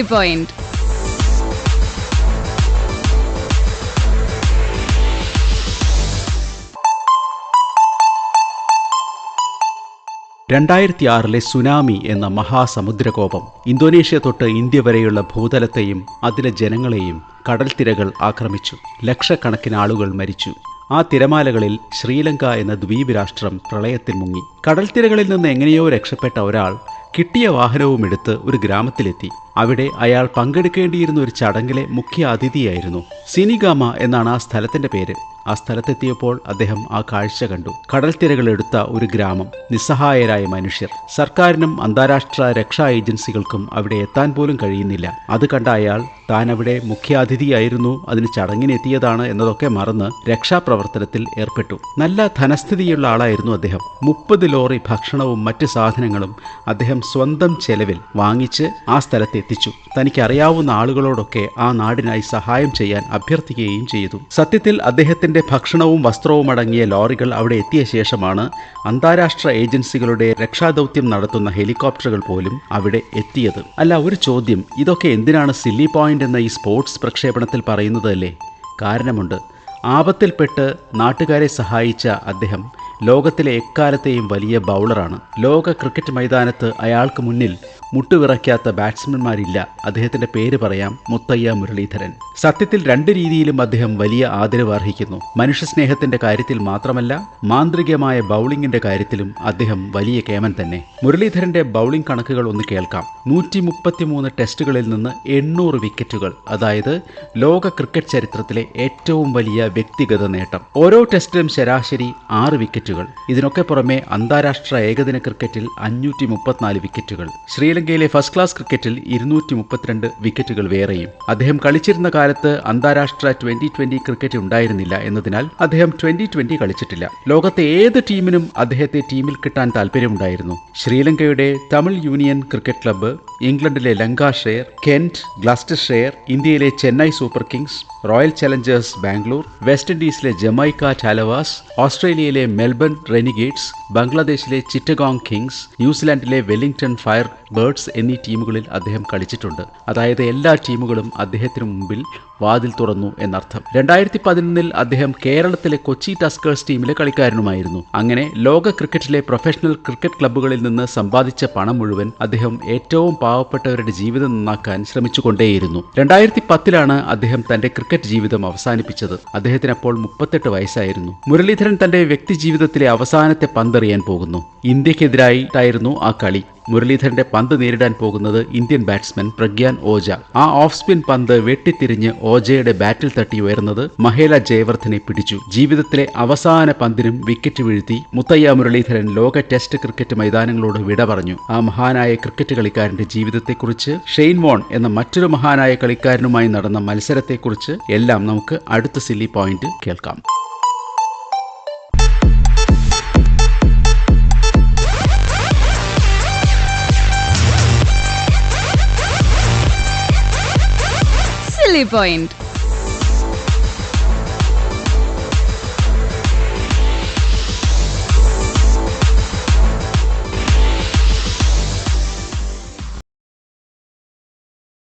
Point രണ്ടായിരത്തി ആറിലെ tsunami എന്ന മഹാസമുദ്രകോപം ഇന്തോനേഷ്യ തൊട്ട് ഇന്ത്യ വരെയുള്ള ഭൂതലത്തെയും അതിലെ ജനങ്ങളെയും കടൽത്തിരകൾ ആക്രമിച്ചു. ലക്ഷക്കണക്കിന് ആളുകൾ മരിച്ചു. ആ തിരമാലകളിൽ ശ്രീലങ്ക എന്ന ദ്വീപ് രാഷ്ട്രം പ്രളയത്തിൽ മുങ്ങി. കടൽത്തിരകളിൽ നിന്ന് എങ്ങനെയോ രക്ഷപ്പെട്ട ഒരാൾ കിട്ടിയ വാഹനവും എടുത്ത് ഒരു ഗ്രാമത്തിലെത്തി. അവിടെ അയാൾ പങ്കെടുക്കേണ്ടിയിരുന്ന ഒരു ചടങ്ങിലെ മുഖ്യ അതിഥിയായിരുന്നു സിനിഗാമ എന്നാണ് ആ സ്ഥലത്തിന്റെ പേര്. ആ സ്ഥലത്തെത്തിയപ്പോൾ അദ്ദേഹം ആ കാഴ്ച കണ്ടു. കടൽത്തിരകളെടുത്ത ഒരു ഗ്രാമം നിസ്സഹായരായ മനുഷ്യർ. സർക്കാരിനും അന്താരാഷ്ട്ര രക്ഷാ ഏജൻസികൾക്കും അവിടെ എത്താൻ പോലും കഴിയുന്നില്ല. അത് കണ്ട അയാൾ താൻ അവിടെ മുഖ്യാതിഥിയായിരുന്നു അതിന് ചടങ്ങിനെത്തിയതാണ് എന്നതൊക്കെ മറന്ന് രക്ഷാപ്രവർത്തനത്തിൽ ഏർപ്പെട്ടു. നല്ല ധനസ്ഥിതിയുള്ള ആളായിരുന്നു അദ്ദേഹം. മുപ്പത് ലോറി ഭക്ഷണവും മറ്റ് സാധനങ്ങളും അദ്ദേഹം സ്വന്തം ചെലവിൽ വാങ്ങിച്ച് ആ സ്ഥലത്ത് എത്തിച്ചു. തനിക്കറിയാവുന്ന ആളുകളോടൊക്കെ ആ നാടിനായി സഹായം ചെയ്യാൻ അഭ്യർത്ഥിക്കുകയും ചെയ്തു. സത്യത്തിൽ അദ്ദേഹത്തിന്റെ ഭക്ഷണവും വസ്ത്രവും അടങ്ങിയ ലോറികൾ അവിടെ എത്തിയ ശേഷമാണ് അന്താരാഷ്ട്ര ഏജൻസികളുടെ രക്ഷാദൗത്യം നടത്തുന്ന ഹെലികോപ്റ്ററുകൾ പോലും അവിടെ എത്തിയത്. അല്ല ഒരു ചോദ്യം. ഇതൊക്കെ എന്തിനാണ് സില്ലി പോയിന്റ് എന്ന ഈ സ്പോർട്സ് പ്രക്ഷേപണത്തിൽ പറയുന്നത് അല്ലേ? കാരണമുണ്ട്. ആപത്തിൽപ്പെട്ട് നാട്ടുകാരെ സഹായിച്ച അദ്ദേഹം ലോകത്തിലെ എക്കാലത്തെയും വലിയ ബൗളറാണ്. ലോക ക്രിക്കറ്റ് മൈതാനത്ത് അയാൾക്ക് മുന്നിൽ മുട്ടുവിറയ്ക്കാത്ത ബാറ്റ്സ്മാൻമാരില്ല. അദ്ദേഹത്തിന്റെ പേര് പറയാം മുത്തയ്യ മുരളീധരൻ. സത്യത്തിൽ രണ്ട് രീതിയിലും അദ്ദേഹം വലിയ ആദരവ് അർഹിക്കുന്നു. മനുഷ്യസ്നേഹത്തിന്റെ കാര്യത്തിൽ മാത്രമല്ല മാന്ത്രികമായ ബൗളിംഗിന്റെ കാര്യത്തിലും അദ്ദേഹം വലിയ കേമൻ തന്നെ. മുരളീധരന്റെ ബൗളിംഗ് കണക്കുകൾ ഒന്ന് കേൾക്കാം. നൂറ്റി മുപ്പത്തിമൂന്ന് ടെസ്റ്റുകളിൽ നിന്ന് എണ്ണൂറ് വിക്കറ്റുകൾ അതായത് ലോക ക്രിക്കറ്റ് ചരിത്രത്തിലെ ഏറ്റവും വലിയ വ്യക്തിഗത നേട്ടം. ഓരോ ടെസ്റ്റിലും ശരാശരി ആറ് വിക്കറ്റുകൾ. ഇതിനൊക്കെ പുറമെ അന്താരാഷ്ട്ര ഏകദിന ക്രിക്കറ്റിൽ അഞ്ഞൂറ്റി മുപ്പത്തിനാല് വിക്കറ്റുകൾ. ശ്രീലങ്കയിലെ ഫസ്റ്റ് ക്ലാസ് ക്രിക്കറ്റിൽ ഇരുന്നൂറ്റി മുപ്പത്തിരണ്ട് വിക്കറ്റുകൾ വേറെയും. അദ്ദേഹം കളിച്ചിരുന്ന കാലത്ത് അന്താരാഷ്ട്ര ട്വന്റി ട്വന്റി ക്രിക്കറ്റ് ഉണ്ടായിരുന്നില്ല എന്നതിനാൽ അദ്ദേഹം ട്വന്റി ട്വന്റി കളിച്ചിട്ടില്ല. ലോകത്തെ ഏത് ടീമിനും അദ്ദേഹത്തെ ടീമിൽ കിട്ടാൻ താല്പര്യമുണ്ടായിരുന്നു ശ്രീലങ്കയുടെ തമിഴ് യൂണിയൻ ക്രിക്കറ്റ് ക്ലബ്ബ് ഇംഗ്ലണ്ടിലെ ലങ്കാഷെയർ കെന്റ് ഗ്ലാസ്റ്റർഷെയർ ഇന്ത്യയിലെ Chennai Super Kings Royal Challengers Bangalore West ഇൻഡീസിലെ Jamaica Tallawahs ഓസ്ട്രേലിയയിലെ മെൽബൺ റെനിഗേറ്റ്സ് ബംഗ്ലാദേശിലെ ചിറ്റഗോങ് കിങ്സ് ന്യൂസിലാൻഡിലെ വെല്ലിംഗ്ടൺ ഫയർ ബേർഡ്സ് എന്നീ ടീമുകളിൽ അദ്ദേഹം കളിച്ചിട്ടുണ്ട്. അതായത് എല്ലാ ടീമുകളും അദ്ദേഹത്തിന് മുമ്പിൽ വാതിൽ തുറന്നു എന്നർത്ഥം. രണ്ടായിരത്തി പതിനൊന്നിൽ അദ്ദേഹം കേരളത്തിലെ കൊച്ചി ടസ്കേഴ്സ് ടീമിലെ കളിക്കാരനുമായിരുന്നു. അങ്ങനെ ലോക ക്രിക്കറ്റിലെ പ്രൊഫഷണൽ ക്രിക്കറ്റ് ക്ലബ്ബുകളിൽ നിന്ന് സമ്പാദിച്ച പണം മുഴുവൻ അദ്ദേഹം ഏറ്റവും പാവപ്പെട്ടവരുടെ ജീവിതം നന്നാക്കാൻ ശ്രമിച്ചുകൊണ്ടേയിരുന്നു. രണ്ടായിരത്തി പത്തിലാണ് അദ്ദേഹം തന്റെ ക്രിക്കറ്റ് ജീവിതം അവസാനിപ്പിച്ചത്. അദ്ദേഹത്തിന് അപ്പോൾ മുപ്പത്തെട്ട് വയസ്സായിരുന്നു. മുരളീധരൻ തന്റെ വ്യക്തി ജീവിതത്തിലെ അവസാനത്തെ പന്തെറിയാൻ പോകുന്നു. ഇന്ത്യക്കെതിരായിട്ടായിരുന്നു ആ കളി. മുരളീധരന്റെ പന്ത് നേരിടാൻ പോകുന്നത് ഇന്ത്യൻ ബാറ്റ്സ്മാൻ പ്രഗ്യാൻ ഓജ. ആ ഓഫ് സ്പിൻ പന്ത് വെട്ടിത്തിരിഞ്ഞ് ഓജയുടെ ബാറ്റിൽ തട്ടി ഉയർന്നത് മഹേല ജയവർദ്ധനെ പിടിച്ചു. ജീവിതത്തിലെ അവസാന പന്തിനും വിക്കറ്റ് വീഴ്ത്തി മുത്തയ്യ മുരളീധരൻ ലോക ടെസ്റ്റ് ക്രിക്കറ്റ് മൈതാനങ്ങളോട് വിട പറഞ്ഞു. ആ മഹാനായ ക്രിക്കറ്റ് കളിക്കാരന്റെ ജീവിതത്തെക്കുറിച്ച് ഷെയ്ൻ വോൺ എന്ന മറ്റൊരു മഹാനായ കളിക്കാരനുമായി നടന്ന മത്സരത്തെക്കുറിച്ച് എല്ലാം നമുക്ക് അടുത്ത സില്ലി പോയിന്റ് കേൾക്കാം. Silly point